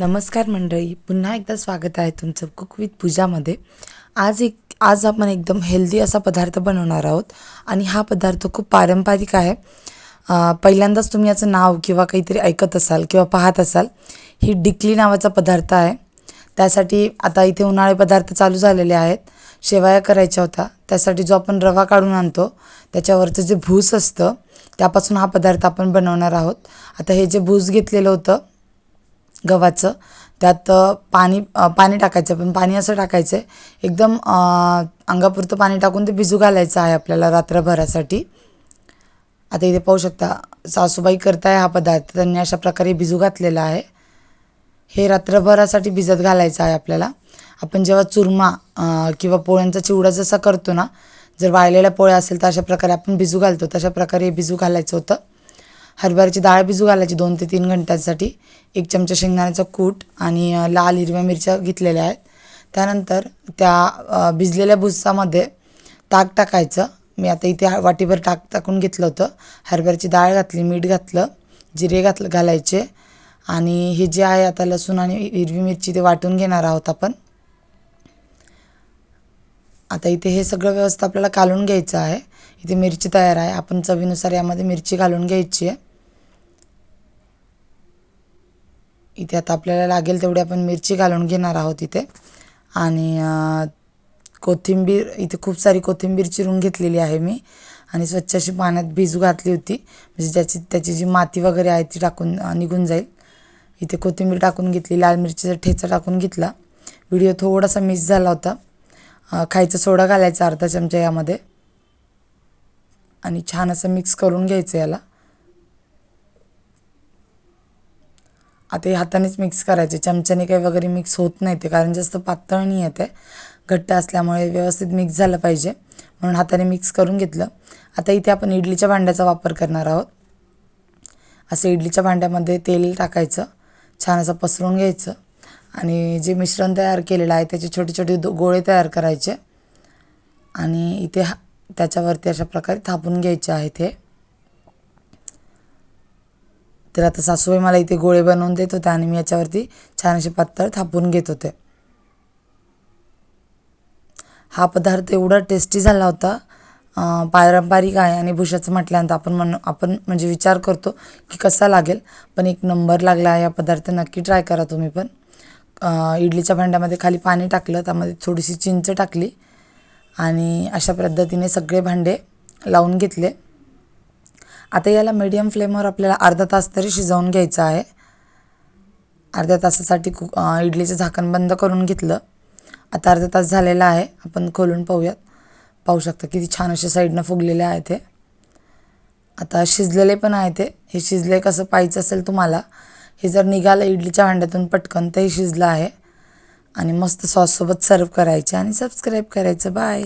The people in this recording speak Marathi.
नमस्कार मंडळी पुन्हा एकदा स्वागत आहे तुमचं कुक विथ पूजामध्ये. आज एक आज आपण एकदम हेल्दी असा पदार्थ बनवणार आहोत आणि हा पदार्थ खूप पारंपरिक आहे. पहिल्यांदाच तुम्ही याचं नाव किंवा काहीतरी ऐकत असाल किंवा पाहत असाल ही डिकली नावाचा पदार्थ आहे. त्यासाठी आता इथे उन्हाळे पदार्थ चालू झालेले आहेत. शेवया करायच्या होत्या. त्यासाठी जो आपण रवा काढून आणतो त्याच्यावरचं जे भूस असतं त्यापासून हा पदार्थ आपण बनवणार आहोत. आता हे जे भूस घेतलेलं होतं गव्हाचं. त्यात पाणी पाणी टाकायचं पण पाणी असं टाकायचं आहे एकदम अंगापुरतं पाणी टाकून ते भिजू घालायचं आहे आपल्याला रात्रभरासाठी. आता इथे पाहू शकता सासूबाई करताय हा पदार्थ त्यांनी अशा प्रकारे भिजू घातलेला आहे. हे रात्रभरासाठी भिजत घालायचं आहे आपल्याला. आपण जेव्हा चुरमा किंवा पोळ्यांचा चिवडा जसा करतो ना जर वाळलेल्या पोळ्या असेल तर अशा प्रकारे आपण भिजू घालतो तशा प्रकारे भिजू घालायचं होतं. हरभऱ्याची डाळ भिजू घालायची दोन ते तीन घंट्यांसाठी. एक चमचा शेंगदाण्याचा कूट आणि लाल हिरव्या मिरच्या घेतलेल्या आहेत. त्यानंतर त्या भिजलेल्या भुसामध्ये ताक टाकायचं. मी आता इथे वाटीभर टाक टाकून घेतलं होतं. हरभऱ्याची डाळ घातली मीठ घातलं जिरे घातलं घालायचे. आणि हे जे आहे आता लसूण आणि हिरवी मिरची ते वाटून घेणार आहोत आपण. आता इथे हे सगळं व्यवस्था आपल्याला कालून घ्यायचं आहे. इथे मिरची तयार आहे. आपण चवीनुसार यामध्ये मिरची घालून घ्यायची आहे. इथे आता आपल्याला लागेल तेवढी आपण मिरची घालून घेणार आहोत इथे. आणि कोथिंबीर इथे खूप सारी कोथिंबीर चिरून घेतलेली आहे मी. आणि स्वच्छ अशी पाण्यात भिजू घातली होती. म्हणजे ज्याची त्याची जी माती वगैरे आहे ती टाकून निघून जाईल. इथे कोथिंबीर टाकून घेतली लाल मिरचीचा ठेचा टाकून घेतला. व्हिडिओ थोडासा मिस झाला होता. खायचं खायचा सोडा घालायचा अर्धा चमचा यामध्ये. आणि छान असं मिक्स करून घ्यायचं याला. आता हे हातानेच मिक्स करायचे. चमच्याने काही वगैरे मिक्स होत नाही ते कारण जास्त पातळ नाही आहे ते. घट्ट असल्यामुळे व्यवस्थित मिक्स झालं पाहिजे. म्हणून हाताने मिक्स करून घेतलं. आता इथे आपण इडलीच्या भांड्याचा वापर करणार आहोत. असं इडलीच्या भांड्यामध्ये तेल टाकायचं. छान असं पसरून घ्यायचं. आणि जे मिश्रण तयार केलेलं आहे त्याचे छोटे छोटे दो गोळे तयार करायचे. आणि इथे हा त्याच्यावरती अशा प्रकारे थापून घ्यायचे आहेत हे. तर आता सासूबाई मला इथे गोळे बनवून देत होत्या आणि मी याच्यावरती छान असे पातळ थापून घेत होते. हा पदार्थ एवढा टेस्टी झाला होता पारंपरिक आहे आणि भुशाचं म्हटल्यानंतर आपण म्हण आपण म्हणजे विचार करतो की कसा लागेल. पण एक नंबर लागला आहे हा पदार्थ नक्की ट्राय करा तुम्ही पण. इडलीच्या भांड्यामध्ये खाली पाणी टाकलं त्यामध्ये थोडीशी चिंच टाकली आणि अशा पद्धतीने सगळे भांडे लावून घेतले. आता याला मीडियम फ्लेमवर आपल्याला अर्धा तास तरी शिजवून घ्यायचं आहे. अर्ध्या तासासाठी कु इडलीचं झाकण बंद करून घेतलं. आता अर्धा तास झालेला आहे. आपण खोलून पाहूयात. पाहू शकता किती छान अशा साईडनं फुगलेले आहे ते. आता शिजलेले पण आहे ते. हे शिजले कसं पाहिजे असेल तुम्हाला. हे जर निघालं इडलीच्या भांड्यातून पटकन ते शिजलं आहे. आणि मस्त सॉससोबत सर्व करायचे आणि सबस्क्राईब करायचं. बाय